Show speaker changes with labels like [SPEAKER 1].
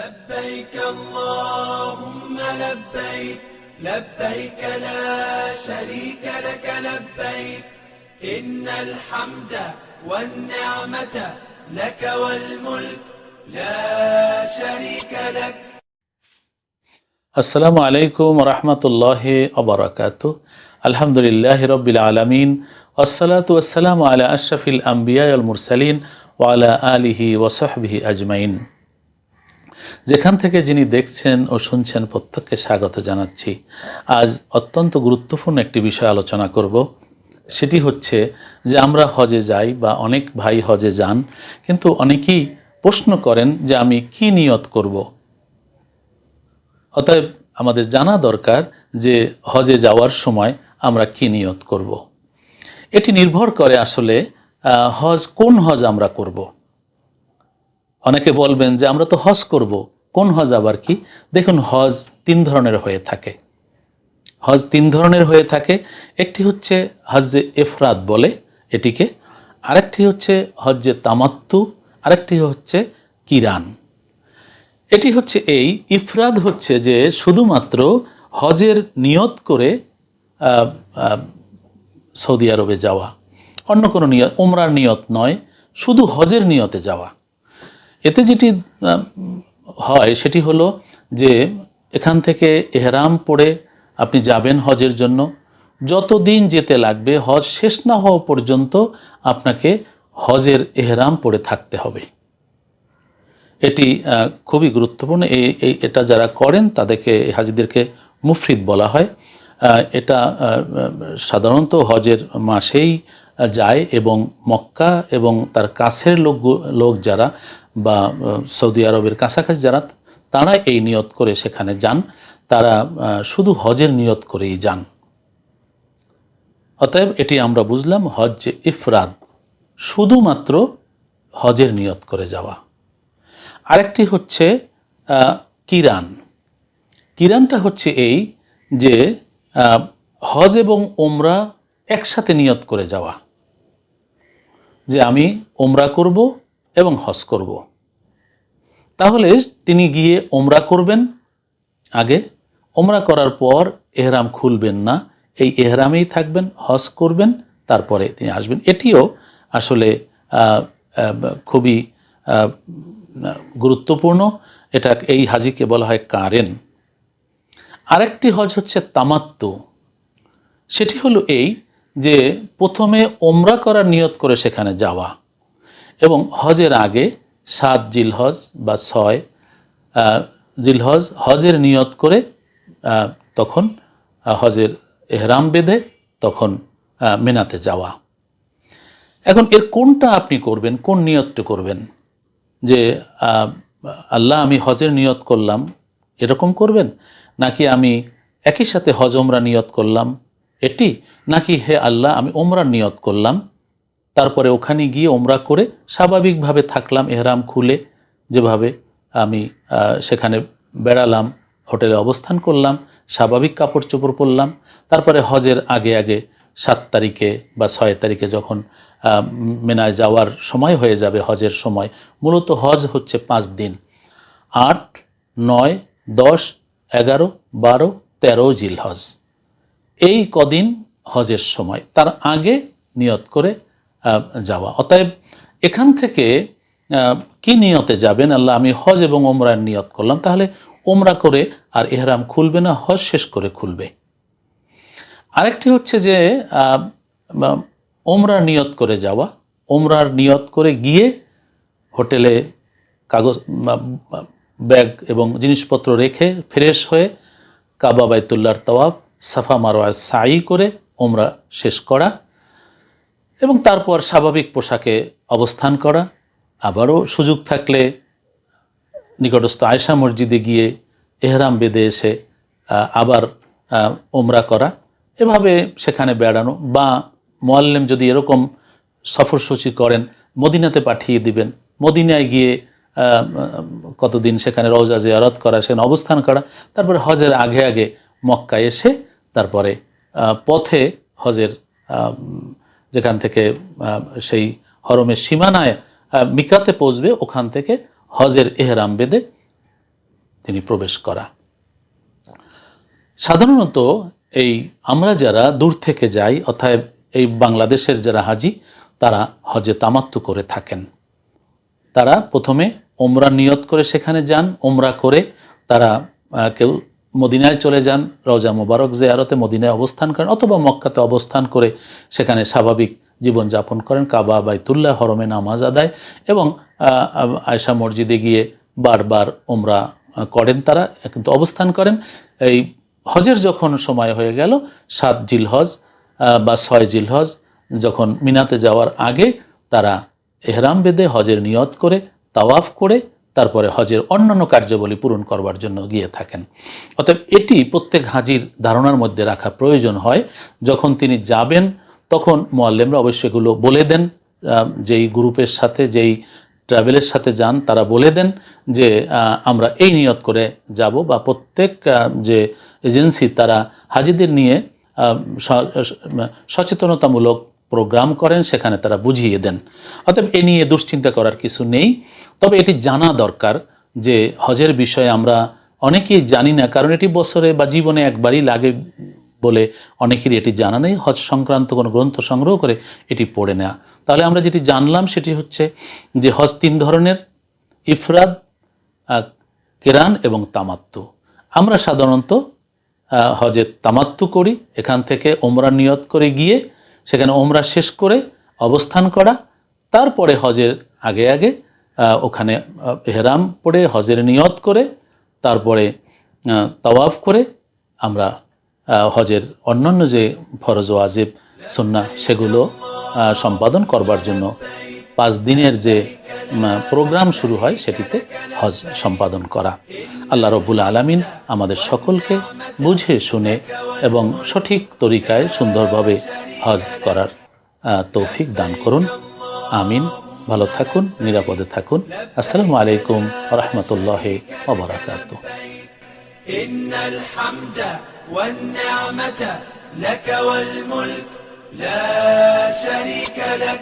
[SPEAKER 1] لبيك اللهم لبيك لبيك لا شريك لك لبيك. إن الحمد والنعمة لك والملك لا شريك لك.
[SPEAKER 2] السلام عليكم ورحمة الله وبركاته. الحمد لله رب العالمين والصلاة والسلام على أشرف الأنبياء والمرسلين وعلى آله وصحبه أجمعين. যেখান থেকে যিনি দেখছেন ও শুনছেন প্রত্যেককে স্বাগত জানাচ্ছি আজ অত্যন্ত গুরুত্বপূর্ণ একটি বিষয় আলোচনা করব সেটি হচ্ছে যে আমরা হজে যাই বা অনেক ভাই হজে যান, কিন্তু অনেকেই প্রশ্ন করেন যে আমি কি নিয়ত করব অতএব আমাদের জানা দরকার যে হজে যাওয়ার সময় আমরা কি নিয়ত করব। এটি নির্ভর করে আসলে হজ কোন হজ আমরা করব। অনেকে বলবেন যে আমরা তো হজ করব, কোন হজ আবার কি? দেখুন, হজ তিন ধরনের হয়ে থাকে। হজ তিন ধরনের হয়ে থাকে। একটি হচ্ছে হজ্জে এফরাদ বলে এটিকে, আরেকটি হচ্ছে হজ্জে তামাত্তু, আরেকটি হচ্ছে কিরান। এটি হচ্ছে এই ইফরাদ হচ্ছে যে শুধুমাত্র হজের নিয়ত করে সৌদি আরবে যাওয়া। অন্য কোনো নিয়ত ওমরার নিয়ত নয়, শুধু হজের নিয়তে যাওয়া। এতে যেটি হয় সেটি হলো যে এখান থেকে এহরাম পড়ে আপনি যাবেন হজের জন্য। যতদিন যেতে লাগবে, হজ শেষ না হওয়া পর্যন্ত আপনাকে হজের এহরাম পড়ে থাকতে হবে। এটি খুবই গুরুত্বপূর্ণ। এই এটা যারা করেন তাদেরকে, হাজিদেরকে মুফরিদ বলা হয়। এটা সাধারণত হজের মাসেই যায় এবং মক্কা এবং তার কাছের লোক লোক যারা বা সৌদি আরবের কাছাকাছি যারা, তারা এই নিয়ত করে সেখানে যান। তারা শুধু হজের নিয়ত করেই যান। অতএব এটি আমরা বুঝলাম, হজ যে ইফরাদ, শুধুমাত্র হজের নিয়ত করে যাওয়া। আরেকটি হচ্ছে কিরান। কিরানটা হচ্ছে এই যে হজ এবং ওমরা একসাথে নিয়ত করে যাওয়া। যে আমি ওমরা করব এবং হজ করব। তাহলে তিনি গিয়ে ওমরা করবেন। আগে ওমরা করার পর এহরাম খুলবেন না। এই এহরামেই থাকবেন, হজ করবেন, তারপরে তিনি আসবেন। এটিও আসলে খুবই গুরুত্বপূর্ণ। এটা এই হাজিকে বলা হয় কারেন। আরেকটি হজ হচ্ছে তামাত্তু। সেটি হলো এই যে প্রথমে ওমরা করার নিয়ত করে সেখানে যাওয়া এবং হজের আগে সাত জিলহজ বা ছয় জিলহজ হজের নিয়ত করে তখন হজের এহরাম বেঁধে তখন মেনাতে যাওয়া। এখন এর কোনটা আপনি করবেন, কোন নিয়তটা করবেন? যে আল্লাহ আমি হজের নিয়ত করলাম, এরকম করবেন? নাকি আমি একই সাথে হজ ওমরা নিয়ত করলাম এটি? নাকি হে আল্লাহ, আমি ওমরার নিয়ত করলাম। তারপরে ওখানে গিয়ে ওমরা করে স্বাভাবিকভাবে থাকলাম এহরাম খুলে। যেভাবে আমি সেখানে বেড়ালাম, হোটেলে অবস্থান করলাম, স্বাভাবিক কাপড় চোপড় পরলাম। তারপরে হজের আগে আগে সাত তারিখে বা ছয় তারিখে যখন মেনায় যাওয়ার সময় হয়ে যাবে হজের সময়, মূলত হজ হচ্ছে পাঁচ দিন। আট, নয়, দশ, এগারো, বারো, তেরো জিল হজ এই কদিন হজের সময়, তার আগে নিয়ত করে যাওয়া। অতএব এখান থেকে কি নিয়তে যাবেন? আল্লাহ, আমি হজ এবং ওমরার নিয়ত করলাম। তাহলে ওমরা করে আর এহরাম খুলবে না, হজ শেষ করে খুলবে। আরেকটি হচ্ছে যে ওমরার নিয়ত করে যাওয়া। ওমরার নিয়ত করে গিয়ে হোটেলে কাগজ ব্যাগ এবং জিনিসপত্র রেখে ফ্রেশ হয়ে কাবা বাইতুল্লাহর তওয়াব সাফা মারোয়ার সাই করে ওমরা শেষ করা এবং তারপর স্বাভাবিক পোশাকে অবস্থান করা। আবারও সুযোগ থাকলে নিকটস্থ আয়সা মসজিদে গিয়ে এহরাম বেঁধে এসে আবার ওমরা করা। এভাবে সেখানে বেড়ানো বা মোয়াল্লেম যদি এরকম সফরসূচি করেন, মদিনাতে পাঠিয়ে দিবেন, মদিনায় গিয়ে কতদিন সেখানে রওজা জিয়ারত করা, সেখানে অবস্থান করা, তারপরে হজের আগে আগে মক্কায় এসে তারপরে পথে হজের যেখান থেকে সেই হরমের সীমানায় মিকাতে পৌঁছবে, ওখান থেকে হজের এহরাম বেঁধে তিনি প্রবেশ করা। সাধারণত এই আমরা যারা দূর থেকে যাই অর্থাৎ এই বাংলাদেশের যারা হাজি, তারা হজে তামাত্তু করে থাকেন। তারা প্রথমে ওমরা নিয়ত করে সেখানে যান, ওমরা করে তারা কেউ মদিনায় চলে যান রওজা মোবারক জিয়ারতে মদিনায় অবস্থান করেন অথবা মক্কাতে অবস্থান করে সেখানে স্বাভাবিক জীবনযাপন করেন। কাবা, বাইতুল্লাহ হরমে নামাজ আদায় এবং আয়সা মসজিদে গিয়ে বারবার ওমরা করেন তারা, কিন্তু অবস্থান করেন। এই হজের যখন সময় হয়ে গেল, সাত জিল হজ বা ছয় জিল হজ যখন মিনাতে যাওয়ার আগে তারা এহরাম বেঁধে হজের নিয়ত করে, তাওয়াফ করে তারপরে হজের অন্যান্য কার্যাবলী পূরণ করবার জন্য গিয়ে থাকেন। অতএব এটি প্রত্যেক হাজির ধারণার মধ্যে রাখা প্রয়োজন হয়। যখন তিনি যাবেন, তখন মোয়াল্লেমরা অবশ্যই এগুলো বলে দেন যেই গ্রুপের সাথে, যেই ট্রাভেলের সাথে যান, তারা বলে দেন যে আমরা এই নিয়ত করে যাব বা প্রত্যেক যে এজেন্সি তারা হাজিদের নিয়ে সচেতনতামূলক প্রোগ্রাম করেন, সেখানে তারা বুঝিয়ে দেন। অতএব এ নিয়ে দুশ্চিন্তা করার কিছু নেই। তবে এটি জানা দরকার যে হজের বিষয়ে আমরা অনেকেই জানি না, কারণ এটি বছরে বা জীবনে একবারই লাগে বলে অনেকেরই এটি জানা নেই। হজ সংক্রান্ত কোনো গ্রন্থ সংগ্রহ করে এটি পড়ে নেওয়া তাহলে আমরা যেটি জানলাম সেটি হচ্ছে যে হজ তিন ধরনের ইফরাদ কেরান এবং তামাত্তু। আমরা সাধারণত হজের তামাত্তু করি, এখান থেকে ওমরা নিয়ত করে গিয়ে সেখানে ওমরা শেষ করে অবস্থান করা, তারপরে হজের আগে আগে ওখানে হেরাম পড়ে, হজের নিয়ত করে, তারপরে তওয়াফ করে আমরা হজের অন্যান্য যে ফরজ ও আজেব সন্না সেগুলো সম্পাদন করবার জন্য পাঁচ দিনের যে উম, প্রোগ্রাম শুরু হয় সেটিতে হজ সম্পাদন করা আল্লাহ রব্বুল আলামিন আমাদের সকলকে বুঝে শুনে এবং সঠিক তরিকায় সুন্দরভাবে হজ করার আহ, তৌফিক দান করুন আমিন ভালো থাকুন নিরাপদে থাকুন আসসালামু আলাইকুম রহমতুল্লাহ ওবরাকাতু
[SPEAKER 1] إن الحمد والنعمة لك والملك لا شريك لك